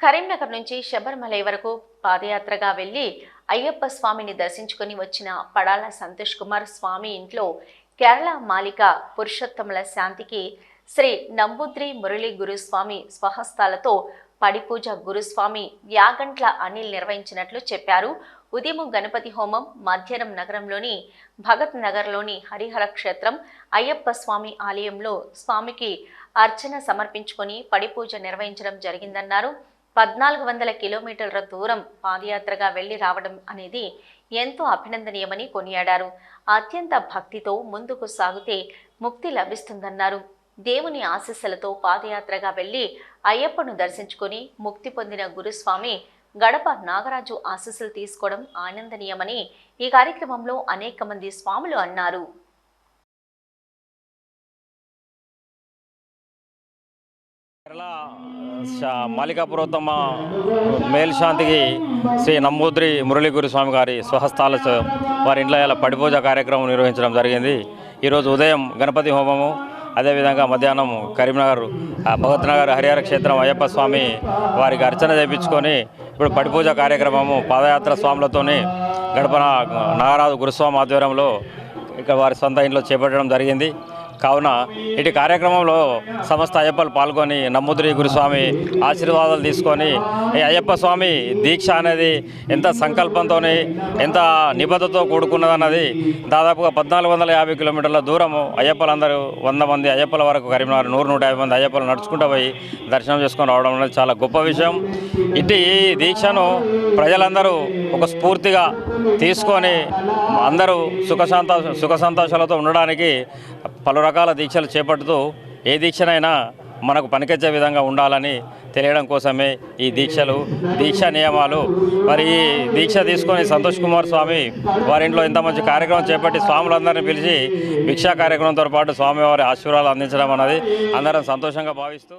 కరీంనగర్ నుంచి శబరిమలై వరకు పాదయాత్రగా వెళ్ళి అయ్యప్ప స్వామిని దర్శించుకుని వచ్చిన పడాల సంతోష్ కుమార్ స్వామి ఇంట్లో కేరళ మాలిక పురుషోత్తముల శాంతికి శ్రీ నంబుద్రి మురళీ గురుస్వామి స్వహస్తాలతో పడిపూజ గురుస్వామి యాగంట్ల అనిల్ నిర్వహించినట్లు చెప్పారు. ఉదయం గణపతి హోమం మధ్యాహ్నం నగరంలోని భగత్ నగర్లోని హరిహర క్షేత్రం అయ్యప్ప స్వామి ఆలయంలో స్వామికి అర్చన సమర్పించుకొని పడిపూజ నిర్వహించడం జరిగిందన్నారు. పద్నాలుగు వందల కిలోమీటర్ల దూరం పాదయాత్రగా వెళ్ళి రావడం అనేది ఎంతో అభినందనీయమని కొనియాడారు. అత్యంత భక్తితో ముందుకు సాగితే ముక్తి లభిస్తుందన్నారు. దేవుని ఆశీస్సులతో పాదయాత్రగా వెళ్ళి అయ్యప్పను దర్శించుకొని ముక్తి పొందిన గురుస్వామి గడప నాగరాజు ఆశీస్సులు తీసుకోవడం ఆనందనీయమని ఈ కార్యక్రమంలో అనేక మంది స్వాములు అన్నారు. కేరళ మాలికాపురోత్తమ మేల్శాంతికి శ్రీ నంబూద్రి మురళీగురు స్వామి గారి స్వహస్తాల వారి ఇంట్లో ఇలా పడిపూజ కార్యక్రమం నిర్వహించడం జరిగింది. ఈరోజు ఉదయం గణపతి హోమము అదేవిధంగా మధ్యాహ్నం కరీంనగర్ భగత్ నగర్ హరిహర క్షేత్రం అయ్యప్ప స్వామి వారికి అర్చన చేయించుకొని ఇప్పుడు పడిపూజ కార్యక్రమము పాదయాత్ర స్వాములతోని గడప నాగరాజు గురుస్వామి ఆధ్వర్యంలో ఇక్కడ వారి సొంత ఇంట్లో చేపట్టడం జరిగింది. కావున ఇటు కార్యక్రమంలో సమస్త అయ్యప్పలు పాల్గొని నమ్ముద్రి గురుస్వామి ఆశీర్వాదాలు తీసుకొని ఈ అయ్యప్ప స్వామి దీక్ష అనేది ఎంత సంకల్పంతో ఎంత నిబద్ధతో కూడుకున్నదన్నది దాదాపుగా పద్నాలుగు వందల యాభై కిలోమీటర్ల దూరము అయ్యప్పలందరూ వంద మంది అయ్యప్పల వరకు కరీంనగర్ నూరు నూట యాభై మంది అయ్యప్పలు నడుచుకుంటూ పోయి దర్శనం చేసుకొని రావడం అనేది చాలా గొప్ప విషయం. ఇటు ఈ దీక్షను ప్రజలందరూ ఒక స్ఫూర్తిగా తీసుకొని అందరూ సుఖశాంత సుఖ సంతోషాలతో ఉండడానికి పలు రకాల దీక్షలు చేపడుతూ ఏ దీక్షనైనా మనకు పనికొచ్చే విధంగా ఉండాలని తెలియడం కోసమే ఈ దీక్షలు దీక్ష నియమాలు. మరి ఈ దీక్ష తీసుకొని సంతోష్ కుమార్ స్వామి వారి ఇంట్లో ఇంత మంచి కార్యక్రమం చేపట్టి స్వాములందరినీ పిలిచి భిక్షా కార్యక్రమంతో పాటు స్వామివారి ఆశీర్వాదాలు అందించడం అన్నది అందరం సంతోషంగా భావిస్తూ